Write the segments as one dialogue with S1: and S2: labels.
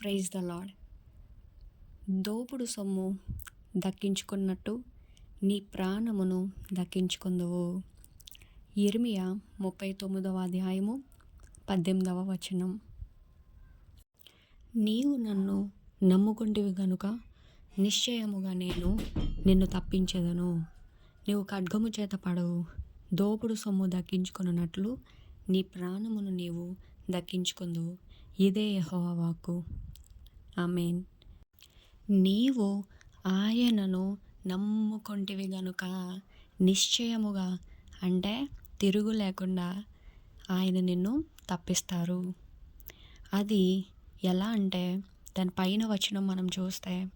S1: Praise the lord దోపుడు సొమ్ము దక్కించుకున్నట్టు నీ ప్రాణమును దక్కించుకుందువు. ఇర్మియా ముప్పై తొమ్మిదవ అధ్యాయము పద్దెనిమిదవ వచనం. నీవు నన్ను నమ్ముకుంటివి గనుక నిశ్చయముగా నేను నిన్ను తప్పించేదను. నీవు ఖడ్గము చేత పడవు. దోపుడు సొమ్ము దక్కించుకున్నట్లు నీ ప్రాణమును నీవు దక్కించుకుందువు. ఇదే యహోవాకు వాక్కు. నీవు ఆయనను నమ్ముకొంటివి గనుక నిశ్చయముగా అంటే తిరుగు లేకుండా ఆయన నిన్ను తప్పిస్తారు. అది ఎలా అంటే దాని పైన వచనం మనం చూస్తే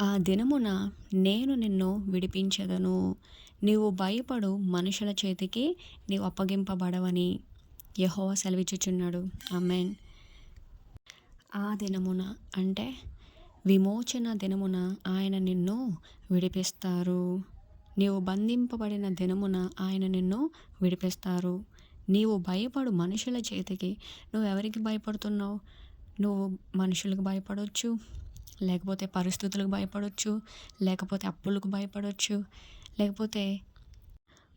S1: ఆ దినమున నేను నిన్ను విడిపించదను. నీవు భయపడు మనుషుల చేతికి నీవు అప్పగింపబడవని. యెహోవా సెలవిచ్చుచున్నాడు. అమెన్ ఆ దినమున అంటే విమోచన దినమున ఆయన నిన్ను విడిపిస్తారు. నీవు బంధింపబడిన దినమున ఆయన నిన్ను విడిపిస్తారు. నీవు భయపడు మనుషుల చేతికి నువ్వు ఎవరికి భయపడుతున్నావు? నువ్వు మనుషులకు భయపడవచ్చు లేకపోతే పరిస్థితులకు భయపడవచ్చు లేకపోతే అప్పులకు భయపడవచ్చు లేకపోతే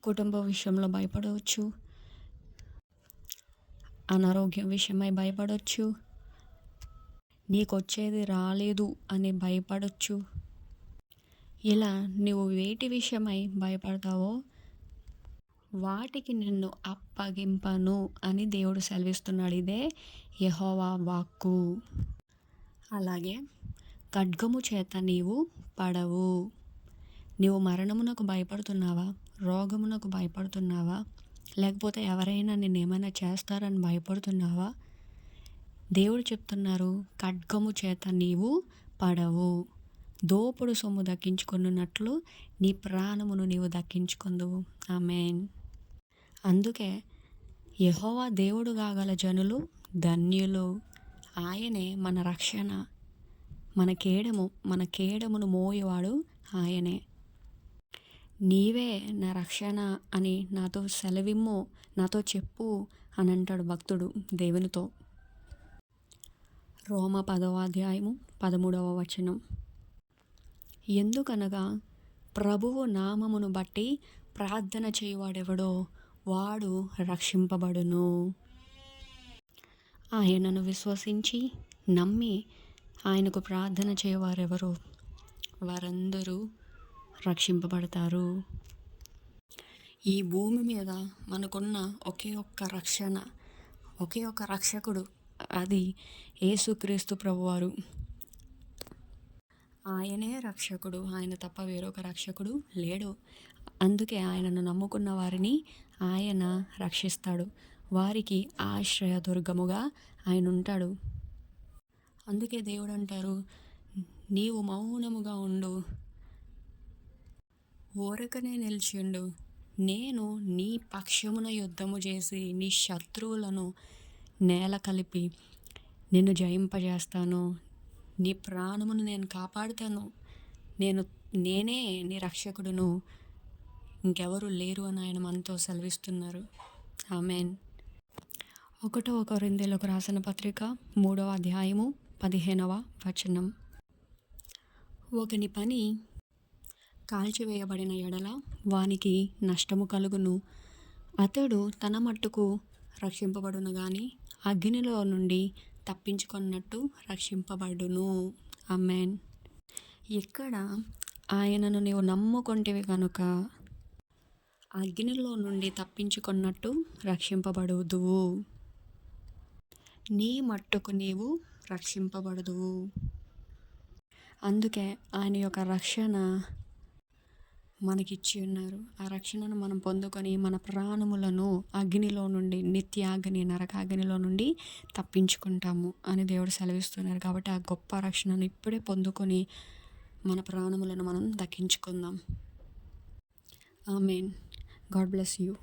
S1: కుటుంబ విషయంలో భయపడవచ్చు అనారోగ్యం విషయమై భయపడవచ్చు నీకు వచ్చేది రాలేదు అని భయపడవచ్చు ఇలా నువ్వు వేటి విషయమై భయపడతావో? వాటికి నిన్ను అప్పగింపను అని దేవుడు సెలవిస్తున్నాడు. ఇదే యహోవా వాక్కు. అలాగే ఖడ్గము చేత నీవు పడవు. నీవు మరణమునకు భయపడుతున్నావా? రోగమునకు భయపడుతున్నావా? లేకపోతే ఎవరైనా నేను ఏమైనా చేస్తారని భయపడుతున్నావా? దేవుడు చెప్తున్నారు ఖడ్గము చేత నీవు పడవు. దోపుడు సొమ్ము దక్కించుకున్నట్లు నీ ప్రాణమును నీవు దక్కించుకుందువు. ఆమెన్. అందుకే యహోవా దేవుడు కాగల జనులు ధన్యులు. ఆయనే మన రక్షణ. మన కేడము మన కేడమును మోయేవాడు ఆయనే. నీవే నా రక్షణ అని నాతో సెలవిమ్ము నాతో చెప్పు అని అంటాడు భక్తుడు దేవునితో. రోమ పదవ అధ్యాయము పదమూడవ వచనం. ఎందుకనగా ప్రభువు నామమును బట్టి ప్రార్థన చేయువాడెవడో వాడు రక్షింపబడును. ఆయనను విశ్వసించి నమ్మి ఆయనకు ప్రార్థన చేయవారెవరో? వారందరూ రక్షింపబడతారు. ఈ భూమి మీద మనకున్న ఒకే ఒక్క రక్షణ ఒకే ఒక్క రక్షకుడు అది యేసుక్రీస్తు ప్రభువారు. ఆయనే రక్షకుడు ఆయన తప్ప వేరొక రక్షకుడు లేడు. అందుకే ఆయనను నమ్ముకున్న వారిని ఆయన రక్షిస్తాడు. వారికి ఆశ్రయ దుర్గముగా ఆయన ఉంటాడు. అందుకే దేవుడు అంటారు నీవు మౌనముగా ఉండు ఓరకనే నిలిచిండు. నేను నీ పక్షమున యుద్ధము చేసి నీ శత్రువులను నేల కలిపి నిన్ను జయింపజేస్తాను. నీ ప్రాణమును నేను కాపాడుతాను. నేను నేనే నీ రక్షకుడును. ఇంకెవరు లేరు అని ఆయన మనతో సెలవిస్తున్నారు. ఆమెన్. ఒకటో ఒక రెండేళ్ళకు రాసిన పత్రిక మూడవ అధ్యాయము పదిహేనవ వచనం. ఒకని పని కాల్చివేయబడిన ఎడల వానికి నష్టము కలుగును. అతడు తన మట్టుకు రక్షింపబడును కానీ అగ్నిలో నుండి తప్పించుకున్నట్టు రక్షింపబడును. అమెన్ ఇక్కడ ఆయనను నీవు నమ్ముకుంటేవి కనుక అగ్నిలో నుండి తప్పించుకున్నట్టు రక్షింపబడుదువు. నీ మట్టుకు నీవు రక్షింపబడదువు. అందుకే ఆయన యొక్క రక్షణ మనకిచ్చి ఉన్నారు. ఆ రక్షణను మనం పొందుకొని మన ప్రాణములను అగ్నిలో నుండి నిత్యాగ్ని నరకాగ్నిలో నుండి తప్పించుకుంటాము అని దేవుడు సెలవిస్తున్నారు. కాబట్టి ఆ గొప్ప రక్షణను ఇప్పుడే పొందుకొని మన ప్రాణములను మనం దక్కించుకుందాం. ఆమెన్. God bless you.